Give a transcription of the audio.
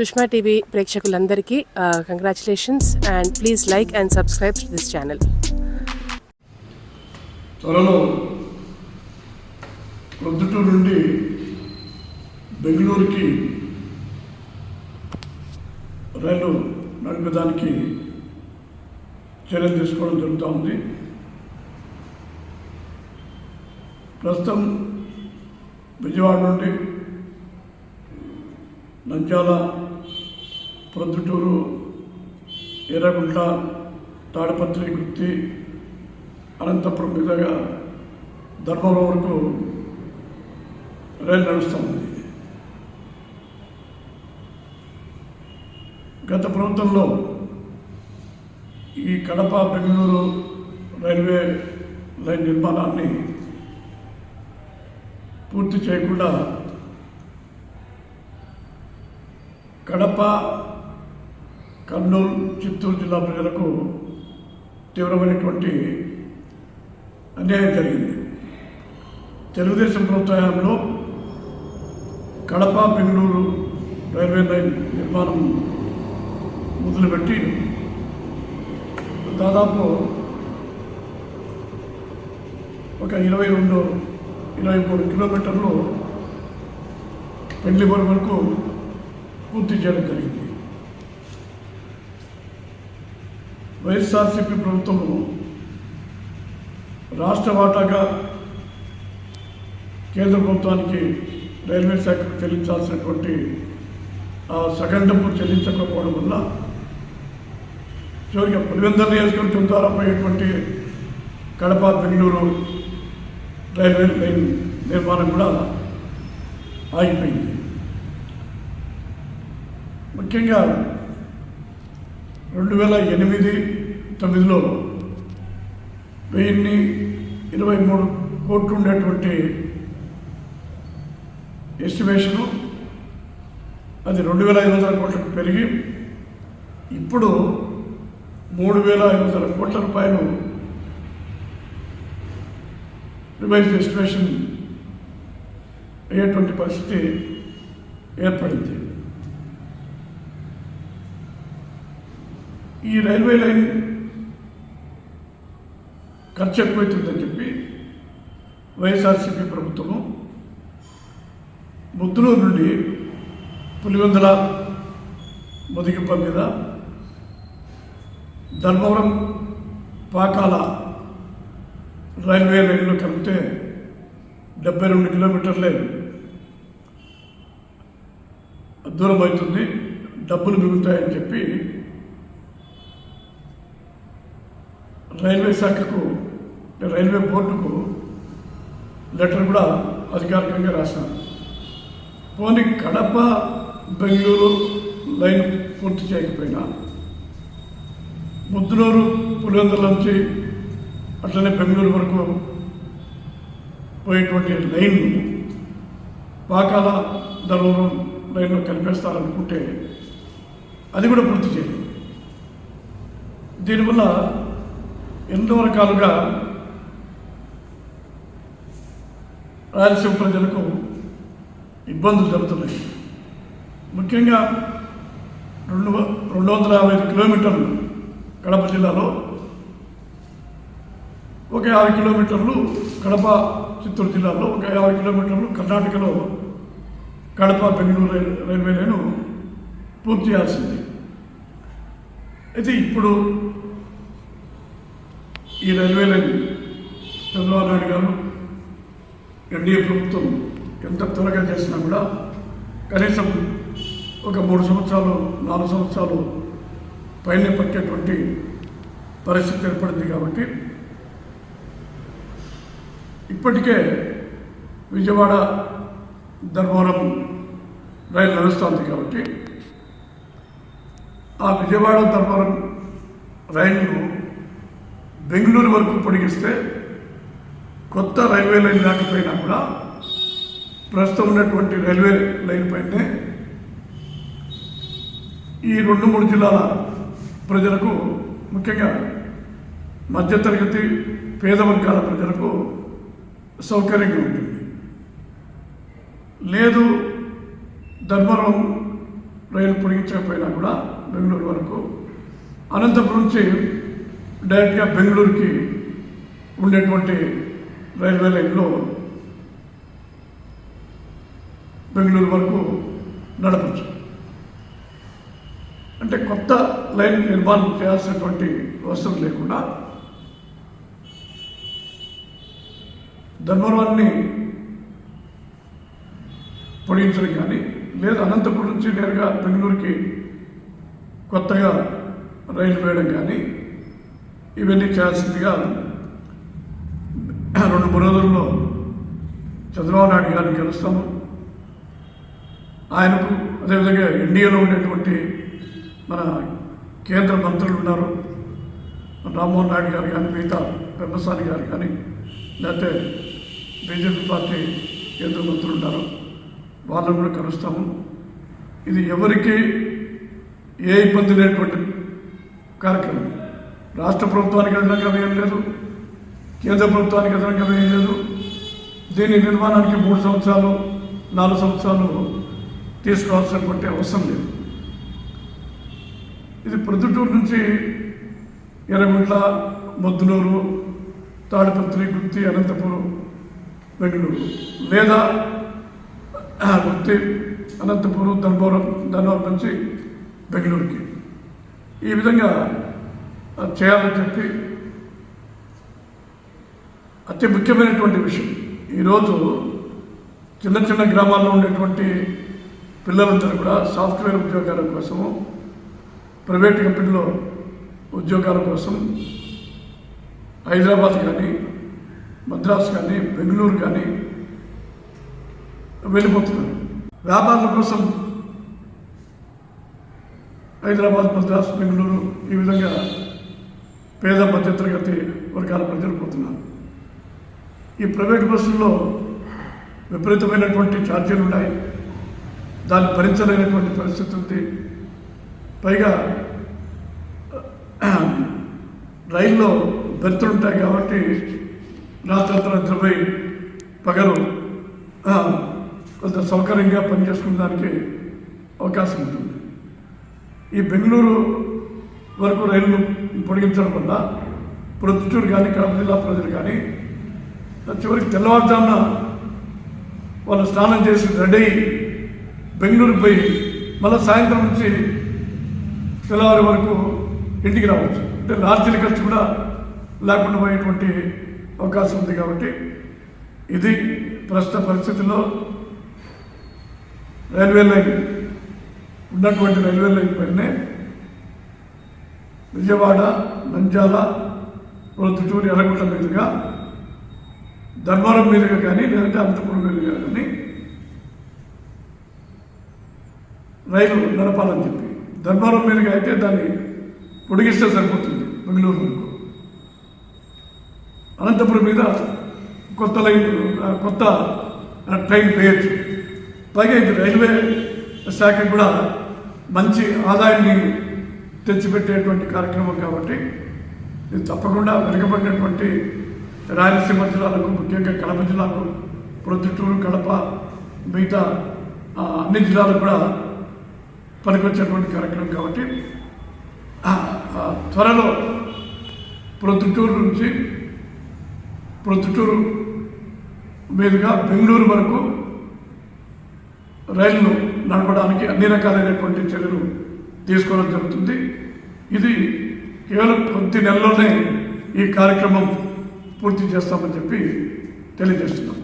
Sushma TV ప్రేక్షకులందరికీ congratulations and please like and subscribe to this channel త్వరలో ప్రొద్దుటూరు నుండి బెంగళూరుకి రైలు నడిపేదానికి చర్యలు తీసుకోవడం జరుగుతూ ఉంది. ప్రస్తుతం విజయవాడ నుండి నంద్యాల ప్రొద్దుటూరు ఎర్రగుంట తాడపత్రి గుత్తి అనంతపురం మీదుగా ధర్మవరం వరకు రైలు నడుస్తూ ఉంది. గత ప్రభుత్వంలో ఈ కడప బెంగళూరు రైల్వే లైన్ నిర్మాణాన్ని పూర్తి చేయకుండా కడప కర్నూలు చిత్తూరు జిల్లా ప్రజలకు తీవ్రమైనటువంటి అన్యాయం జరిగింది. తెలుగుదేశం ప్రభుత్వంలో కడప బెంగళూరు రైల్వే లైన్ నిర్మాణం మొదలుపెట్టి దాదాపు ఒక ఇరవై రెండు ఇరవై మూడు కిలోమీటర్లు పెళ్ళిబడి వరకు పూర్తి చేయడం జరిగింది. వైఎస్ఆర్సీపీ ప్రభుత్వము రాష్ట్ర వాటాగా కేంద్ర ప్రభుత్వానికి రైల్వే శాఖకు చెల్లించాల్సినటువంటి ఆ సగం డబ్బు చెల్లించకపోవడం వల్ల చివరికి పులివెందల నియోజకవర్గం ద్వారా పోయేటువంటి కడప బెంగళూరు రైల్వే లైన్ నిర్మాణం కూడా ఆగిపోయింది. ముఖ్యంగా రెండు వేల ఎనిమిది తొమ్మిదిలో వెయ్యిన్ని ఇరవై మూడు కోట్లు ఉండేటువంటి ఎస్టిమేషను అది రెండు వేల ఐదు వందల కోట్లకు పెరిగి ఇప్పుడు మూడు వేల ఐదు వందల కోట్ల రూపాయలు రివైజ్ ఎస్టిమేషన్ అయ్యేటువంటి పరిస్థితి ఏర్పడింది. ఈ రైల్వే లైన్ ఖర్చు ఎక్కువైతుందని చెప్పి వైఎస్ఆర్సీపీ ప్రభుత్వము ముద్దులూరు నుండి పులివెందుల ముదిగింప మీద ధర్మవరం పాకాల రైల్వే లైన్లో కలిపితే డెబ్బై రెండు కిలోమీటర్లే దూరం అవుతుంది డబ్బులు మిగులుతాయని చెప్పి రైల్వే శాఖకు రైల్వే బోర్డుకు లెటర్ కూడా అధికారికంగా రాశాను. పోనీ కడప బెంగళూరు లైన్ పూర్తి చేయకపోయినా ముద్దునూరు పులివెందుల నుంచి అట్లనే బెంగళూరు వరకు పోయేటువంటి లైన్ పాకాల ధర్మవరం లైన్లో కనిపిస్తారనుకుంటే అది కూడా పూర్తి చేయలేదు. దీనివల్ల ఎన్నో రకాలుగా రాయలసీమ ప్రజలకు ఇబ్బందులు జరుగుతున్నాయి. ముఖ్యంగా రెండు వ- రెండు వందల యాభై ఐదు కిలోమీటర్లు కడప జిల్లాలో ఒక యాభై కిలోమీటర్లు కడప చిత్తూరు జిల్లాలో ఒక యాభై కిలోమీటర్లు కర్ణాటకలో Kadapa Bengaluru rail railway line పూర్తి చేయాల్సింది. అయితే ఇప్పుడు ఈ రైల్వే లైన్ చంద్రబాబు నాయుడు గారు ఎన్డీఏ ప్రభుత్వం ఎంత త్వరగా చేసినా కూడా కనీసం ఒక మూడు సంవత్సరాలు నాలుగు సంవత్సరాలు పైన పట్టేటువంటి పరిస్థితి ఏర్పడింది కాబట్టి ఇప్పటికే విజయవాడ ధర్మవరం రైలు నడుస్తుంది కాబట్టి ఆ విజయవాడ ధర్మవరం రైలును బెంగళూరు వరకు పొడిగిస్తే కొత్త రైల్వే లైన్ లేకపోయినా కూడా ప్రస్తుతం ఉన్నటువంటి రైల్వే లైన్ పైనే ఈ రెండు మూడు జిల్లాల ప్రజలకు ముఖ్యంగా మధ్యతరగతి పేద వర్గాల ప్రజలకు సౌకర్యంగా ఉంటుంది. లేదు ధర్మవరం రైలు పొడిగించకపోయినా కూడా బెంగళూరు వరకు అనంతపురం నుంచి డైరెక్ట్గా బెంగళూరుకి ఉండేటువంటి రైల్వే లైన్లో బెంగళూరు వరకు నడపచ్చు. అంటే కొత్త లైన్ నిర్మాణం చేయాల్సినటువంటి అవసరం లేకుండా ధర్మవరాన్ని పొడిగించడం కానీ లేదా అనంతపురం నుంచి నేరుగా బెంగళూరుకి కొత్తగా రైలు వేయడం కానీ ఇవన్నీ చేయాల్సిందిగా రెండు మూడు రోజుల్లో చంద్రబాబు నాయుడు గారిని కలుస్తాము. ఆయనకు అదేవిధంగా ఎన్డీఏలో ఉండేటువంటి మన కేంద్ర మంత్రులు ఉన్నారు. రామ్మోహన్ నాయుడు గారు కానీ మిగతా పెమ్మసాని గారు కానీ లేకపోతే బీజేపీ పార్టీ కేంద్ర మంత్రులు ఉన్నారు. వాళ్ళని కూడా కలుస్తాము. ఇది ఎవరికి ఏ ఇబ్బంది లేనటువంటి కార్యక్రమం. రాష్ట్ర ప్రభుత్వానికి అదనంగా ఏం లేదు. కేంద్ర ప్రభుత్వానికి అదనంగా వేయలేదు లేదు. దీని నిర్మాణానికి మూడు సంవత్సరాలు నాలుగు సంవత్సరాలు తీసుకోవాల్సినటువంటి అవసరం లేదు. ఇది ప్రొద్దుటూరు నుంచి ఎర్రగుంట్ల మొద్దునూరు తాడిపత్రి గుత్తి అనంతపురం బెంగళూరు. లేదా గుత్తి అనంతపురం ధర్మవరం ధర్మవరం నుంచి బెంగళూరుకి. ఈ విధంగా చేయాలని చెప్పి అతి ముఖ్యమైనటువంటి విషయం. ఈరోజు చిన్న చిన్న గ్రామాల్లో ఉండేటువంటి పిల్లలందరూ కూడా సాఫ్ట్వేర్ ఉద్యోగాల కోసము ప్రైవేట్ కంపెనీలో ఉద్యోగాల కోసం హైదరాబాద్ కానీ మద్రాస్ కానీ బెంగళూరు కానీ వెళ్ళిపోతున్నారు. వ్యాపారాల కోసం హైదరాబాద్ మద్రాస్ బెంగళూరు ఈ విధంగా పేద మధ్యతరగతి వర్గాల ప్రజలు పోతున్నారు. ఈ ప్రైవేట్ బస్సుల్లో విపరీతమైనటువంటి ఛార్జీలు ఉన్నాయి. దాన్ని భరించలేనటువంటి పరిస్థితి ఉంది. పైగా రైల్లో బెర్తులు ఉంటాయి కాబట్టి రాత్రంతా నిద్రపోయి పగలు కొంత సౌకర్యంగా పనిచేసుకునేదానికి అవకాశం ఉంటుంది. ఈ బెంగళూరు వరకు రైలు పొడిగించడం వల్ల ప్రొద్దుటూరు కానీ కడప జిల్లా ప్రజలు కానీ చివరికి తెల్లవారుజామున వాళ్ళు స్నానం చేసి రెడీ అయ్యి బెంగళూరు పోయి మళ్ళీ సాయంత్రం నుంచి తెల్లవారి వరకు ఇంటికి రావచ్చు. అంటే లాడ్జీల ఖర్చు కూడా లేకుండా పోయేటువంటి అవకాశం ఉంది కాబట్టి ఇది ప్రస్తుత పరిస్థితుల్లో రైల్వే లైన్ ఉన్నటువంటి రైల్వే లైన్ పైనే విజయవాడ నంద్యాల ప్రొద్దుటూరు ఎర్రగుంట మీదుగా ధర్మవరం మీదుగా కానీ లేదంటే అనంతపురం మీదుగా కానీ రైలు నడపాలని చెప్పి. ధర్మవరం మీదుగా అయితే దాన్ని పొడిగిస్తే సరిపోతుంది బెంగళూరు వరకు. అనంతపురం మీద కొత్త లైన్ కొత్త ట్రైన్ వేయచ్చు. పైగా ఇది రైల్వే శాఖ కూడా మంచి ఆదాయాన్ని తెచ్చిపెట్టేటువంటి కార్యక్రమం కాబట్టి ఇది తప్పకుండా వెనుకబడినటువంటి రాయలసీమ జిల్లాలకు ముఖ్యంగా కడప జిల్లాకు ప్రొద్దుటూరు కడప మిగతా అన్ని జిల్లాలకు కూడా పనికొచ్చేటువంటి కార్యక్రమం కాబట్టి త్వరలో ప్రొద్దుటూరు నుంచి ప్రొద్దుటూరు మీదుగా బెంగళూరు వరకు రైళ్ళు నడపడానికి అన్ని రకాలైనటువంటి చర్యలు తీసుకోవడం జరుగుతుంది. ఇది కేవలం కొద్ది నెలలోనే ఈ కార్యక్రమం పూర్తి చేస్తామని చెప్పి తెలియజేస్తున్నాం.